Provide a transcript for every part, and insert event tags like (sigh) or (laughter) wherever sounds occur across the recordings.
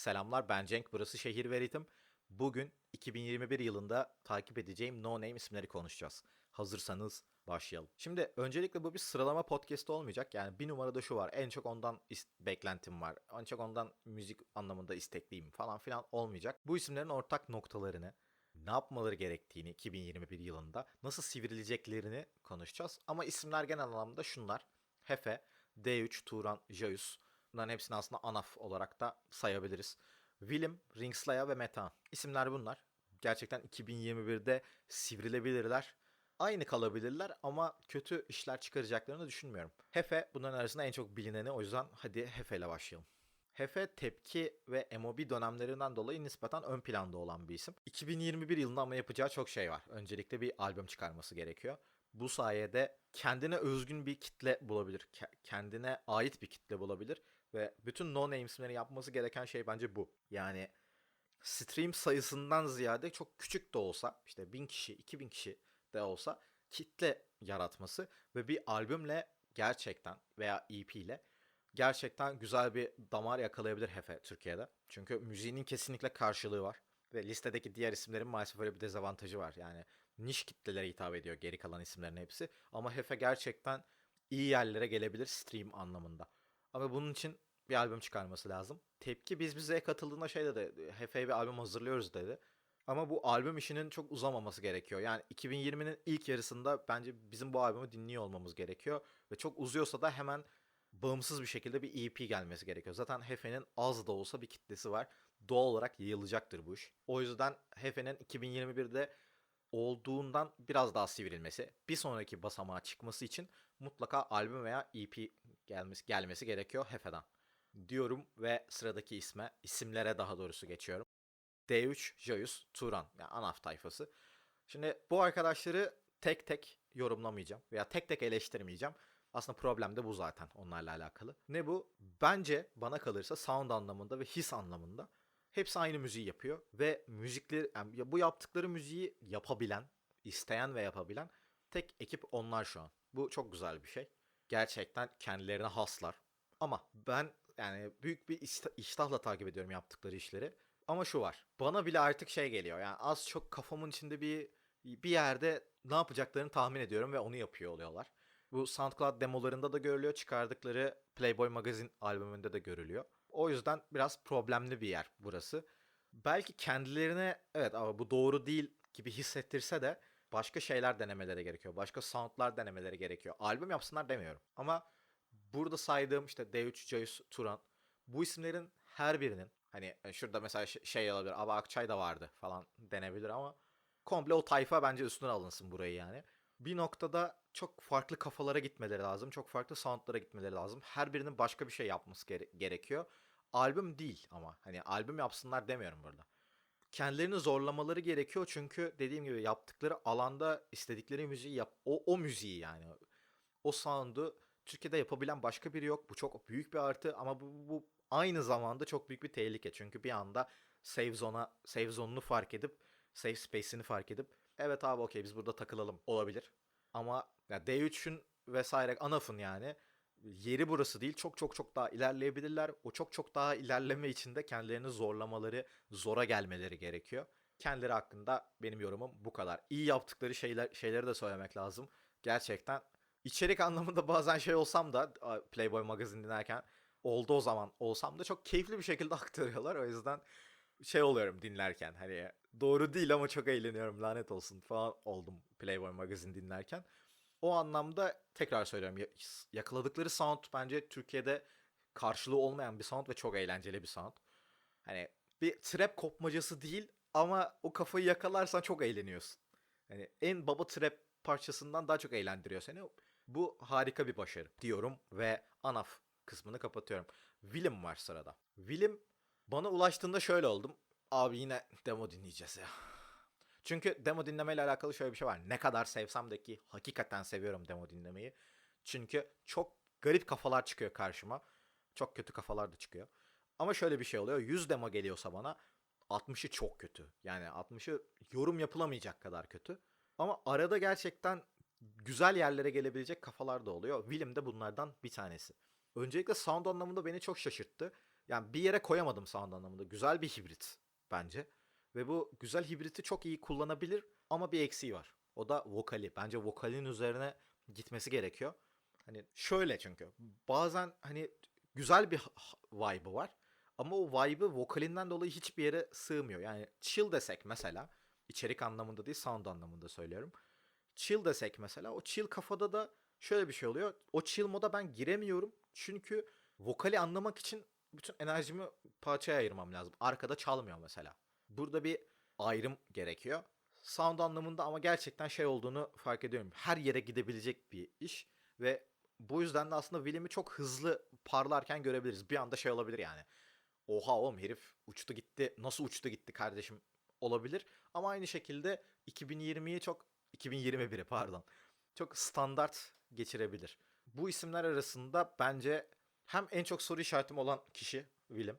Selamlar ben Cenk, burası Şehir ve Ritim. Bugün 2021 yılında takip edeceğim No Name isimleri konuşacağız. Hazırsanız başlayalım. Şimdi öncelikle bu bir sıralama podcast olmayacak. Yani bir numarada şu var. En çok ondan beklentim var. En çok ondan müzik anlamında istekliyim falan filan olmayacak. Bu isimlerin ortak noktalarını, ne yapmaları gerektiğini 2021 yılında, nasıl sivrileceklerini konuşacağız. Ama isimler genel anlamda şunlar. Hefe, D3, Turan, Jayus. Bunların hepsini aslında ANAF olarak da sayabiliriz. Willem, Ringslaya ve Metehan. İsimler bunlar. Gerçekten 2021'de sivrilebilirler. Aynı kalabilirler ama kötü işler çıkaracaklarını düşünmüyorum. Hefe bunların arasında en çok bilineni o yüzden hadi Hefe ile başlayalım. Hefe tepki ve MOB dönemlerinden dolayı nispeten ön planda olan bir isim. 2021 yılında ama yapacağı çok şey var. Öncelikle bir albüm çıkarması gerekiyor. Bu sayede kendine özgün bir kitle bulabilir. Ke- kendine ait bir kitle bulabilir. Ve bütün no name isimlerin yapması gereken şey bence bu. Yani stream sayısından ziyade çok küçük de olsa işte 1000 kişi, 2000 kişi de olsa kitle yaratması ve bir albümle gerçekten veya EP ile gerçekten güzel bir damar yakalayabilir Hefe Türkiye'de. Çünkü müziğinin kesinlikle karşılığı var. Ve listedeki diğer isimlerin maalesef öyle bir dezavantajı var. Yani niş kitlelere hitap ediyor geri kalan isimlerin hepsi. Ama Hefe gerçekten iyi yerlere gelebilir stream anlamında. Ama bunun için bir albüm çıkarması lazım. Tepki biz bize katıldığında şey dedi. Hefe'ye bir albüm hazırlıyoruz dedi. Ama bu albüm işinin çok uzamaması gerekiyor. Yani 2020'nin ilk yarısında bence bizim bu albümü dinliyor olmamız gerekiyor. Ve çok uzuyorsa da hemen bağımsız bir şekilde bir EP gelmesi gerekiyor. Zaten Hefe'nin az da olsa bir kitlesi var. Doğal olarak yayılacaktır bu iş. O yüzden Hefe'nin 2021'de olduğundan biraz daha sivrilmesi, bir sonraki basamağa çıkması için mutlaka albüm veya EP gelmesi, gelmesi gerekiyor Hefe'den. Diyorum ve sıradaki isme, isimlere daha doğrusu geçiyorum. D3, Jayus, Turan. Yani ANAF tayfası. Şimdi bu arkadaşları tek tek yorumlamayacağım veya tek tek eleştirmeyeceğim. Aslında problem de bu zaten onlarla alakalı. Ne bu? Bence bana kalırsa sound anlamında ve his anlamında hepsi aynı müziği yapıyor ve müzikleri yani ya bu yaptıkları müziği yapabilen, isteyen ve yapabilen tek ekip onlar şu an. Bu çok güzel bir şey. Gerçekten kendilerine haslar. Ama ben yani büyük bir iştahla takip ediyorum yaptıkları işleri. Ama şu var. Bana bile artık şey geliyor. Yani az çok kafamın içinde bir bir yerde ne yapacaklarını tahmin ediyorum ve onu yapıyor oluyorlar. Bu SoundCloud demolarında da görülüyor. Çıkardıkları Playboy Magazine albümünde de görülüyor. O yüzden biraz problemli bir yer burası. Belki kendilerine evet ama bu doğru değil gibi hissettirse de başka şeyler denemeleri gerekiyor. Başka soundlar denemeleri gerekiyor. Albüm yapsınlar demiyorum. Ama burada saydığım işte D3, Jayus, Turan bu isimlerin her birinin hani e, şurada mesela şey olabilir. Ava Akçay da vardı falan denebilir ama komple o tayfa bence üstüne alınsın burayı yani. Bir noktada çok farklı kafalara gitmeleri lazım. Çok farklı soundlara gitmeleri lazım. Her birinin başka bir şey yapması gere- gerekiyor. Albüm değil ama hani albüm yapsınlar demiyorum burada. Kendilerini zorlamaları gerekiyor çünkü dediğim gibi yaptıkları alanda istedikleri müziği yap o o müziği yani o sound'u Türkiye'de yapabilen başka biri yok. Bu çok büyük bir artı ama bu, bu aynı zamanda çok büyük bir tehlike. Çünkü bir anda save zone'a save zone'unu fark edip save space'ini fark edip evet abi okey biz burada takılalım olabilir. Ama ya D3'ün vesaire ANAF'ın yani yeri burası değil. Çok çok çok daha ilerleyebilirler. O çok çok daha ilerleme için de kendilerini zorlamaları, zora gelmeleri gerekiyor. Kendileri hakkında benim yorumum bu kadar. İyi yaptıkları şeyler şeyleri de söylemek lazım. Gerçekten içerik anlamında bazen şey olsam da Playboy magazin dinlerken oldu o zaman olsam da çok keyifli bir şekilde (laughs) aktarıyorlar. O yüzden şey oluyorum dinlerken hani doğru değil ama çok eğleniyorum lanet olsun falan oldum Playboy magazin dinlerken. O anlamda tekrar söylüyorum ya- yakaladıkları sound bence Türkiye'de karşılığı olmayan bir sound ve çok eğlenceli bir sound. Hani bir trap kopmacası değil ama o kafayı yakalarsan çok eğleniyorsun. Hani en baba trap parçasından daha çok eğlendiriyor seni. Bu harika bir başarı diyorum ve ANAF kısmını kapatıyorum. Willem var sırada. Willem bana ulaştığında şöyle oldum. Abi yine demo dinleyeceğiz ya. Çünkü demo dinlemeyle alakalı şöyle bir şey var. Ne kadar sevsem de ki hakikaten seviyorum demo dinlemeyi. Çünkü çok garip kafalar çıkıyor karşıma. Çok kötü kafalar da çıkıyor. Ama şöyle bir şey oluyor. 100 demo geliyorsa bana 60'ı çok kötü. Yani 60'ı yorum yapılamayacak kadar kötü. Ama arada gerçekten güzel yerlere gelebilecek kafalar da oluyor. Willem de bunlardan bir tanesi. Öncelikle sound anlamında beni çok şaşırttı. yani bir yere koyamadım sound anlamında. Güzel bir hibrit bence. Ve bu güzel hibriti çok iyi kullanabilir ama bir eksiği var. O da vokali. Bence vokalin üzerine gitmesi gerekiyor. Hani şöyle çünkü bazen hani güzel bir vibe'ı var ama o vibe'ı vokalinden dolayı hiçbir yere sığmıyor. Yani chill desek mesela içerik anlamında değil sound anlamında söylüyorum. Chill desek mesela o chill kafada da şöyle bir şey oluyor. O chill moda ben giremiyorum çünkü vokali anlamak için bütün enerjimi parçaya ayırmam lazım. Arkada çalmıyor mesela. Burada bir ayrım gerekiyor. Sound anlamında ama gerçekten şey olduğunu fark ediyorum. Her yere gidebilecek bir iş ve bu yüzden de aslında William'i çok hızlı parlarken görebiliriz. Bir anda şey olabilir yani. Oha oğlum herif uçtu gitti. Nasıl uçtu gitti kardeşim olabilir. Ama aynı şekilde 2020'yi çok 2021'i pardon. Çok standart geçirebilir. Bu isimler arasında bence hem en çok soru işaretim olan kişi Willem.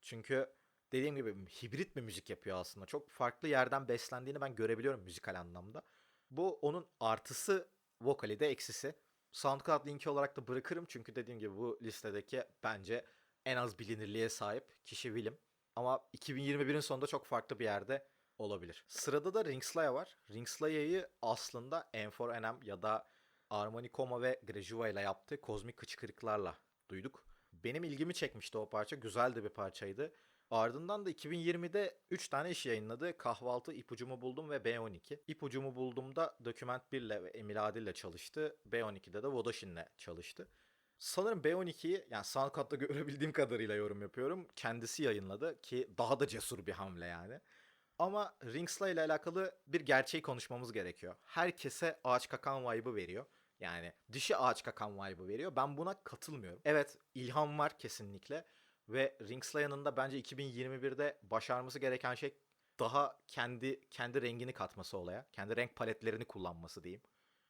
Çünkü dediğim gibi hibrit bir müzik yapıyor aslında. Çok farklı yerden beslendiğini ben görebiliyorum müzikal anlamda. Bu onun artısı, vokali de eksisi. SoundCloud linki olarak da bırakırım çünkü dediğim gibi bu listedeki bence en az bilinirliğe sahip kişi Willem. Ama 2021'in sonunda çok farklı bir yerde olabilir. Sırada da Ringslaya var. Ringslaya'yı aslında M4NM ya da Armani Coma ve Grejuva ile yaptığı kozmik kıçkırıklarla duyduk. Benim ilgimi çekmişti o parça. Güzel de bir parçaydı. Ardından da 2020'de 3 tane iş yayınladı. Kahvaltı, İpucumu Buldum ve B12. İpucumu Buldum'da Document 1 ile ve Emil Adil ile çalıştı. B12'de de Vodoshin'le çalıştı. Sanırım B12'yi yani SoundCloud'da (laughs) görebildiğim kadarıyla yorum yapıyorum. Kendisi yayınladı ki daha da cesur bir hamle yani. Ama Ringsla ile alakalı bir gerçeği konuşmamız gerekiyor. Herkese ağaç kakan vibe'ı veriyor. Yani dişi ağaç kakan vibe'ı veriyor. Ben buna katılmıyorum. Evet ilham var kesinlikle. Ve Ringslaya'nın da bence 2021'de başarması gereken şey daha kendi kendi rengini katması olaya. Kendi renk paletlerini kullanması diyeyim.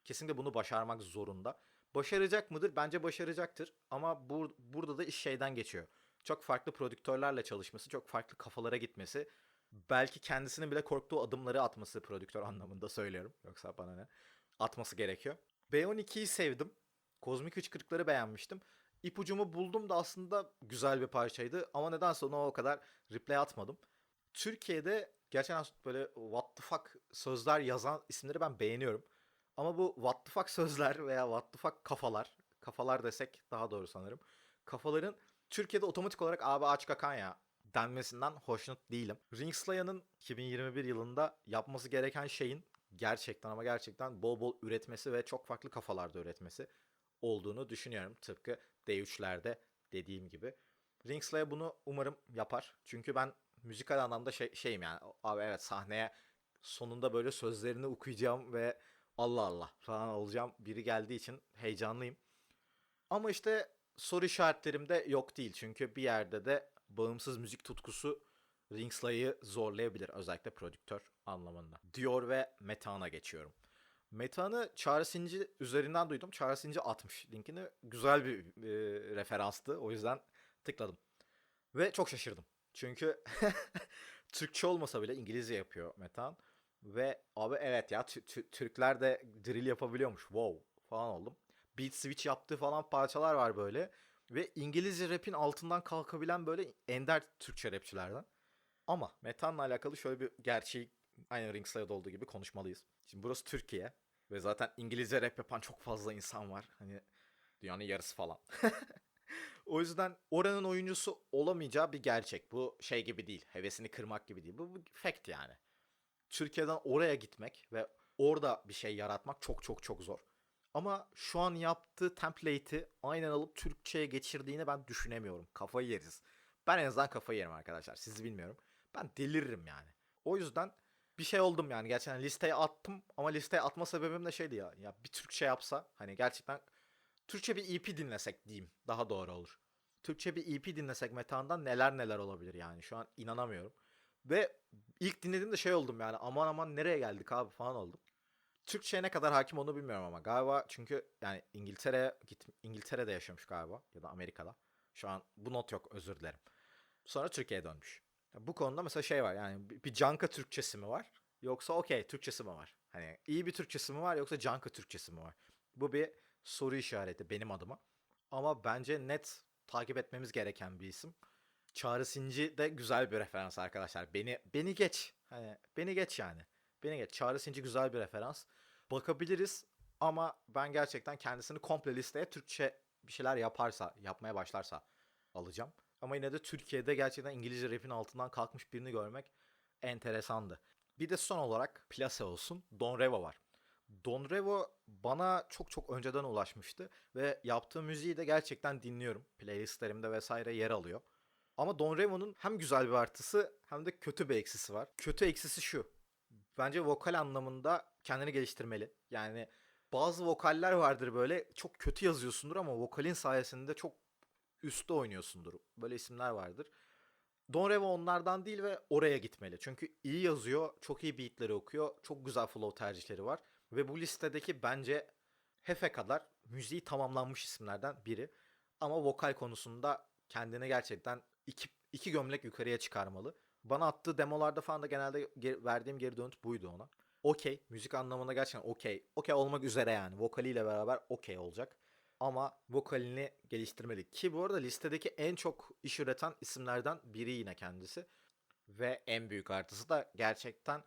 Kesinlikle bunu başarmak zorunda. Başaracak mıdır? Bence başaracaktır. Ama bur- burada da iş şeyden geçiyor. Çok farklı prodüktörlerle çalışması, çok farklı kafalara gitmesi. Belki kendisinin bile korktuğu adımları atması prodüktör (laughs) anlamında söylüyorum. Yoksa bana ne? Atması gerekiyor. B12'yi sevdim. Kozmik Hıçkırıkları beğenmiştim. İpucumu buldum da aslında güzel bir parçaydı. Ama nedense ona o kadar replay atmadım. Türkiye'de gerçekten böyle what the fuck sözler yazan isimleri ben beğeniyorum. Ama bu what the fuck sözler veya what the fuck kafalar, kafalar desek daha doğru sanırım. Kafaların Türkiye'de otomatik olarak abi aç kakan ya denmesinden hoşnut değilim. Ringslaya'nın 2021 yılında yapması gereken şeyin gerçekten ama gerçekten bol bol üretmesi ve çok farklı kafalarda üretmesi olduğunu düşünüyorum. Tıpkı D3'lerde dediğim gibi. Ringslaya bunu umarım yapar. Çünkü ben müzikal anlamda şey, şeyim yani. Abi evet sahneye sonunda böyle sözlerini okuyacağım ve Allah Allah falan olacağım biri geldiği için heyecanlıyım. Ama işte soru işaretlerim de yok değil. Çünkü bir yerde de bağımsız müzik tutkusu Ringslay'ı zorlayabilir. Özellikle prodüktör anlamında. Dior ve Metan'a geçiyorum. Metan'ı Sinci üzerinden duydum. Sinci atmış linkini. Güzel bir e, referanstı. O yüzden tıkladım. Ve çok şaşırdım. Çünkü (laughs) Türkçe olmasa bile İngilizce yapıyor Metan. Ve abi evet ya Tü- Tü- Türkler de drill yapabiliyormuş. Wow falan oldum. Beat switch yaptığı falan parçalar var böyle. Ve İngilizce rap'in altından kalkabilen böyle ender Türkçe rapçilerden. Ama Metan'la alakalı şöyle bir gerçeği aynı Ringslay'da olduğu gibi konuşmalıyız. Şimdi burası Türkiye ve zaten İngilizce rap yapan çok fazla insan var. Hani dünyanın yarısı falan. (laughs) o yüzden oranın oyuncusu olamayacağı bir gerçek. Bu şey gibi değil. Hevesini kırmak gibi değil. Bu bir fact yani. Türkiye'den oraya gitmek ve orada bir şey yaratmak çok çok çok zor. Ama şu an yaptığı template'i aynen alıp Türkçe'ye geçirdiğini ben düşünemiyorum. Kafayı yeriz. Ben en azından kafayı yerim arkadaşlar. Sizi bilmiyorum. Ben deliririm yani. O yüzden bir şey oldum yani. Gerçekten listeye attım ama listeye atma sebebim de şeydi ya. Ya bir Türkçe yapsa hani gerçekten Türkçe bir EP dinlesek diyeyim. Daha doğru olur. Türkçe bir EP dinlesek Metehan'dan neler neler olabilir yani. Şu an inanamıyorum. Ve ilk dinlediğimde şey oldum yani aman aman nereye geldik abi falan oldum. Türkçe'ye ne kadar hakim onu bilmiyorum ama galiba çünkü yani İngiltere'ye git İngiltere'de yaşamış galiba ya da Amerika'da. Şu an bu not yok özür dilerim. Sonra Türkiye'ye dönmüş. Bu konuda mesela şey var yani bir Canka Türkçesi mi var yoksa okey Türkçesi mi var? Hani iyi bir Türkçesi mi var yoksa Canka Türkçesi mi var? Bu bir soru işareti benim adıma. Ama bence net takip etmemiz gereken bir isim. Çağrı Sinci de güzel bir referans arkadaşlar. Beni beni geç. Hani beni geç yani. Beni geç. Çağrı Sinci güzel bir referans. Bakabiliriz ama ben gerçekten kendisini komple listeye Türkçe bir şeyler yaparsa, yapmaya başlarsa alacağım. Ama yine de Türkiye'de gerçekten İngilizce rap'in altından kalkmış birini görmek enteresandı. Bir de son olarak Plase olsun. Don Revo var. Don Revo bana çok çok önceden ulaşmıştı ve yaptığı müziği de gerçekten dinliyorum. Playlistlerimde vesaire yer alıyor. Ama Don Revo'nun hem güzel bir artısı hem de kötü bir eksisi var. Kötü eksisi şu. Bence vokal anlamında kendini geliştirmeli. Yani bazı vokaller vardır böyle çok kötü yazıyorsundur ama vokalin sayesinde çok üstte oynuyorsundur. Böyle isimler vardır. Don Revo onlardan değil ve oraya gitmeli. Çünkü iyi yazıyor, çok iyi beatleri okuyor, çok güzel flow tercihleri var. Ve bu listedeki bence Hefe kadar müziği tamamlanmış isimlerden biri. Ama vokal konusunda kendini gerçekten iki, iki gömlek yukarıya çıkarmalı. Bana attığı demolarda falan da genelde ge- verdiğim geri dönüt buydu ona. Okey. Müzik anlamında gerçekten okey. Okey olmak üzere yani. Vokaliyle beraber okey olacak. Ama vokalini geliştirmeli. Ki bu arada listedeki en çok iş üreten isimlerden biri yine kendisi. Ve en büyük artısı da gerçekten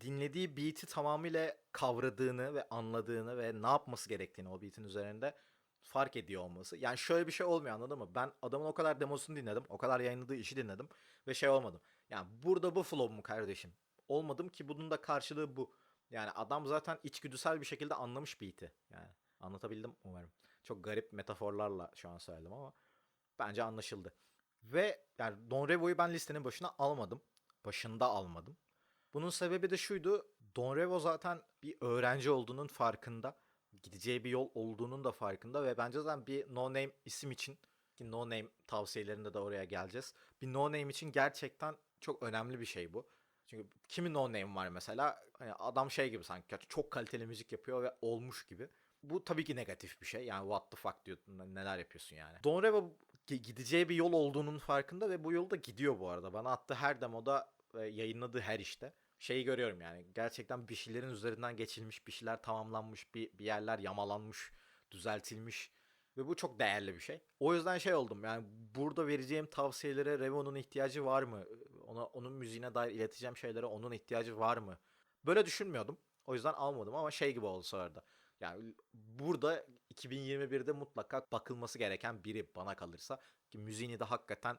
dinlediği beat'i tamamıyla kavradığını ve anladığını ve ne yapması gerektiğini o beat'in üzerinde fark ediyor olması. Yani şöyle bir şey olmuyor anladın mı? Ben adamın o kadar demosunu dinledim. O kadar yayınladığı işi dinledim. Ve şey olmadım. Yani burada bu flow mu kardeşim? Olmadım ki bunun da karşılığı bu. Yani adam zaten içgüdüsel bir şekilde anlamış beat'i. Yani anlatabildim umarım. Çok garip metaforlarla şu an söyledim ama bence anlaşıldı. Ve yani Don Revo'yu ben listenin başına almadım. Başında almadım. Bunun sebebi de şuydu. Don Revo zaten bir öğrenci olduğunun farkında. Gideceği bir yol olduğunun da farkında ve bence zaten bir no name isim için ki no name tavsiyelerinde de oraya geleceğiz. Bir no name için gerçekten çok önemli bir şey bu. Çünkü kimin no name var mesela? Hani adam şey gibi sanki çok kaliteli müzik yapıyor ve olmuş gibi. Bu tabii ki negatif bir şey. Yani what the fuck diyor neler yapıyorsun yani. Don Revo gi- gideceği bir yol olduğunun farkında ve bu yolda gidiyor bu arada. Bana attığı her demoda yayınladığı her işte şeyi görüyorum yani. Gerçekten bir şeylerin üzerinden geçilmiş, bir şeyler tamamlanmış, bir, bir yerler yamalanmış, düzeltilmiş ve bu çok değerli bir şey. O yüzden şey oldum yani burada vereceğim tavsiyelere Revo'nun ihtiyacı var mı? Ona onun müziğine dair ileteceğim şeylere onun ihtiyacı var mı? Böyle düşünmüyordum. O yüzden almadım ama şey gibi oldu sonra da. Yani burada 2021'de mutlaka bakılması gereken biri bana kalırsa ki müziğini de hakikaten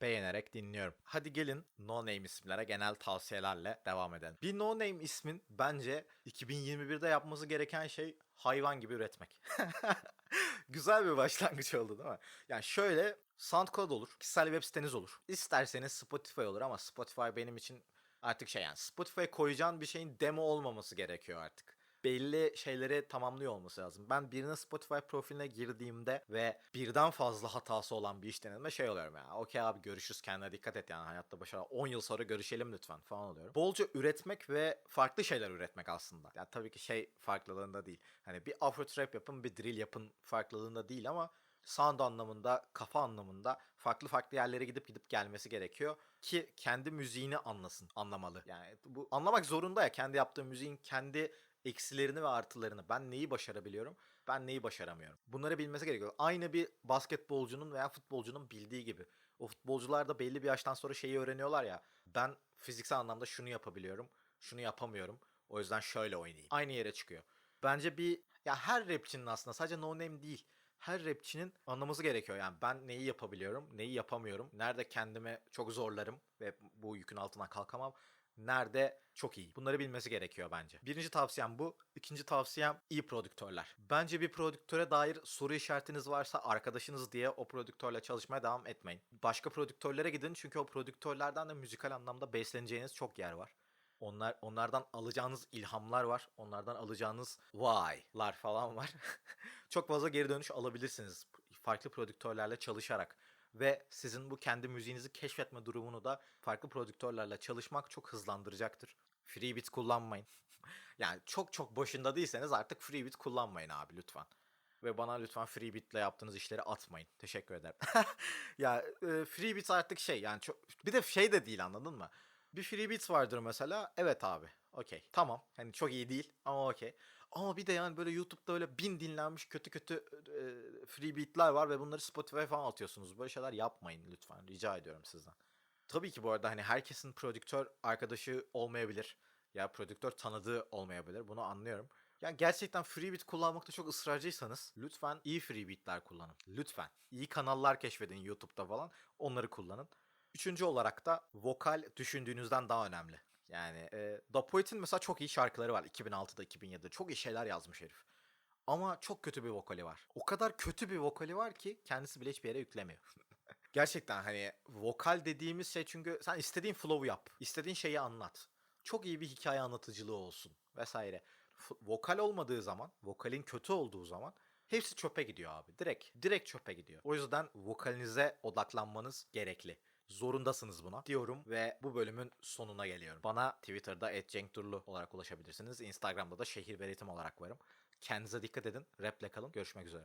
beğenerek dinliyorum. Hadi gelin no name isimlere genel tavsiyelerle devam edelim. Bir no name ismin bence 2021'de yapması gereken şey hayvan gibi üretmek. (laughs) Güzel bir başlangıç oldu değil mi? Yani şöyle SoundCloud olur, kişisel web siteniz olur. İsterseniz Spotify olur ama Spotify benim için artık şey yani Spotify koyacağın bir şeyin demo olmaması gerekiyor artık belli şeyleri tamamlıyor olması lazım. Ben birinin Spotify profiline girdiğimde ve birden fazla hatası olan bir iş denediğimde şey oluyorum ya. Okey abi görüşürüz kendine dikkat et yani hayatta başarı. 10 yıl sonra görüşelim lütfen falan oluyorum. Bolca üretmek ve farklı şeyler üretmek aslında. Yani tabii ki şey farklılığında değil. Hani bir afro trap yapın bir drill yapın farklılığında değil ama sound anlamında, kafa anlamında farklı farklı yerlere gidip gidip gelmesi gerekiyor ki kendi müziğini anlasın, anlamalı. Yani bu anlamak zorunda ya kendi yaptığı müziğin kendi eksilerini ve artılarını. Ben neyi başarabiliyorum, ben neyi başaramıyorum. Bunları bilmesi gerekiyor. Aynı bir basketbolcunun veya futbolcunun bildiği gibi. O futbolcular da belli bir yaştan sonra şeyi öğreniyorlar ya. Ben fiziksel anlamda şunu yapabiliyorum, şunu yapamıyorum. O yüzden şöyle oynayayım. Aynı yere çıkıyor. Bence bir ya her rapçinin aslında sadece no name değil. Her rapçinin anlaması gerekiyor. Yani ben neyi yapabiliyorum, neyi yapamıyorum. Nerede kendimi çok zorlarım ve bu yükün altına kalkamam nerede çok iyi. Bunları bilmesi gerekiyor bence. Birinci tavsiyem bu. İkinci tavsiyem iyi prodüktörler. Bence bir prodüktöre dair soru işaretiniz varsa arkadaşınız diye o prodüktörle çalışmaya devam etmeyin. Başka prodüktörlere gidin çünkü o prodüktörlerden de müzikal anlamda besleneceğiniz çok yer var. Onlar onlardan alacağınız ilhamlar var. Onlardan alacağınız why'lar falan var. (laughs) çok fazla geri dönüş alabilirsiniz farklı prodüktörlerle çalışarak ve sizin bu kendi müziğinizi keşfetme durumunu da farklı prodüktörlerle çalışmak çok hızlandıracaktır. Free beat kullanmayın. (laughs) yani çok çok başında değilseniz artık free beat kullanmayın abi lütfen. Ve bana lütfen free beat ile yaptığınız işleri atmayın. Teşekkür ederim. (laughs) ya e, free beat artık şey yani çok bir de şey de değil anladın mı? Bir free beat vardır mesela. Evet abi. Okey. Tamam. Hani çok iyi değil ama okey. Ama bir de yani böyle YouTube'da öyle bin dinlenmiş kötü kötü e, free beatler var ve bunları Spotify'a falan atıyorsunuz. Böyle şeyler yapmayın lütfen. Rica ediyorum sizden. Tabii ki bu arada hani herkesin prodüktör arkadaşı olmayabilir. Ya prodüktör tanıdığı olmayabilir. Bunu anlıyorum. Yani gerçekten free beat kullanmakta çok ısrarcıysanız lütfen iyi free beatler kullanın. Lütfen. İyi kanallar keşfedin YouTube'da falan. Onları kullanın. Üçüncü olarak da vokal düşündüğünüzden daha önemli. Yani e, Da Poet'in mesela çok iyi şarkıları var 2006'da 2007'de. Çok iyi şeyler yazmış herif. Ama çok kötü bir vokali var. O kadar kötü bir vokali var ki kendisi bile hiçbir yere yüklemiyor. (laughs) Gerçekten hani vokal dediğimiz şey çünkü sen istediğin flow'u yap. istediğin şeyi anlat. Çok iyi bir hikaye anlatıcılığı olsun vesaire. F- vokal olmadığı zaman, vokalin kötü olduğu zaman hepsi çöpe gidiyor abi. Direkt, direkt çöpe gidiyor. O yüzden vokalinize odaklanmanız gerekli. Zorundasınız buna diyorum ve bu bölümün sonuna geliyorum. Bana Twitter'da @cenkturlu olarak ulaşabilirsiniz. Instagram'da da şehir ve ritim olarak varım. Kendinize dikkat edin. Raple kalın. Görüşmek üzere.